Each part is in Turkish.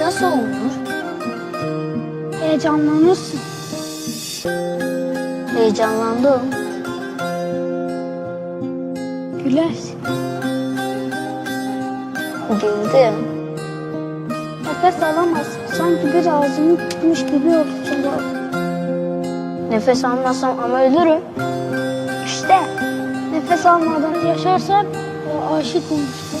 nasıl olunur? Heyecanlanırsın. Heyecanlandım. Gülersin. Güldüm. Nefes alamazsın. Sanki bir ağzını tutmuş gibi olursun. Nefes almazsam ama ölürüm. İşte nefes almadan yaşarsan o aşık olmuşsun.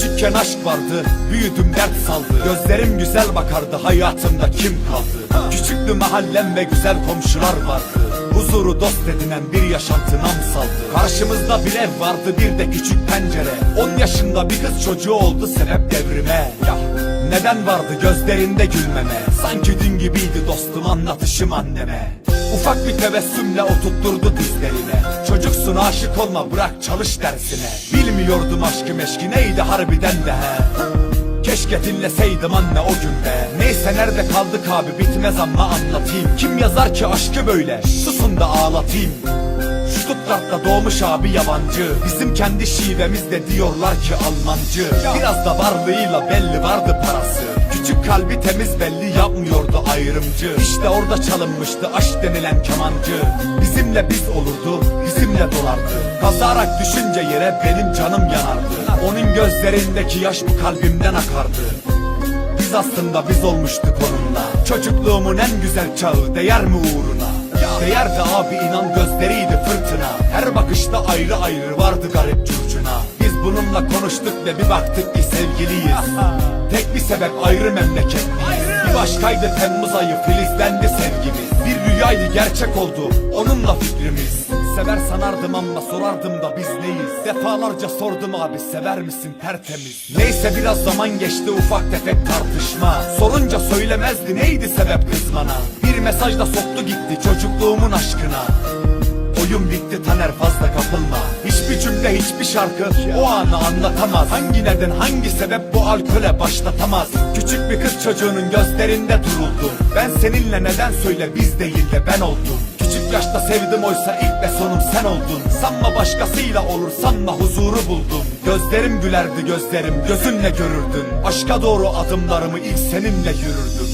Küçükken aşk vardı, büyüdüm dert saldı. Gözlerim güzel bakardı, hayatımda kim kaldı? Küçüktü mahallem ve güzel komşular vardı. Huzuru dost edinen bir yaşantı nam saldı. Karşımızda bir ev vardı, bir de küçük pencere. On yaşında bir kız çocuğu oldu sebep devrime. Ya neden vardı gözlerinde gülmeme? Sanki dün gibiydi dostum anlatışım anneme. Ufak bir tebessümle oturtturdu dizlerine Çocuksun aşık olma bırak çalış dersine. Bilmiyordum aşkı meşki neydi harbiden de he? Keşke dinleseydim anne o gün be Neyse nerede kaldık abi bitmez ama anlatayım. Kim yazar ki aşkı böyle? Susun da ağlatayım Stuttgart'ta doğmuş abi yabancı. Bizim kendi şivemizde diyorlar ki Almancı. Biraz da varlığıyla belli vardı parası. Küçük kalbi temiz belli yapmıyordu ayrımcı. İşte orada çalınmıştı aşk denilen kemancı. Bizimle biz olurdu bizimle dolardı. Kazarak düşünce yere benim canım yanardı. Onun gözlerindeki yaş bu kalbimden akardı. Biz aslında biz olmuştuk onunla. Çocukluğumun en güzel çağı değer mi uğruna Değerdi abi inan gözleriydi fırtına. Her bakışta ayrı ayrı vardı garip curcuna. Biz bununla konuştuk ve bir baktık ki sevgiliyiz. Tek bir sebep ayrı memleket Bir başkaydı Temmuz ayı filizlendi sevgimiz. Bir rüyaydı gerçek oldu onunla fikrimiz Sever sanardım ama sorardım da biz neyiz? Defalarca sordum abi sever misin tertemiz? Neyse biraz zaman geçti ufak tefek tartışma. Sorunca söylemezdi neydi sebep kızmana Bir mesajla soktu gitti çocukluğumun aşkına. Oyun bitti Taner fazla kapılma. Hiçbir cümle hiçbir şarkı o anı anlatamaz. Hangi neden hangi sebep bu alkole başlatamaz? Küçük bir kız çocuğunun gözlerinde duruldum Ben seninle neden söyle biz değil de ben oldum Küçük yaşta sevdim oysa ilk ve sonum sen oldun. Sanma başkasıyla olur sanma huzuru buldum. Gözlerim gülerdi gözlerim gözünle görürdün. Aşka doğru adımlarımı ilk seninle yürürdüm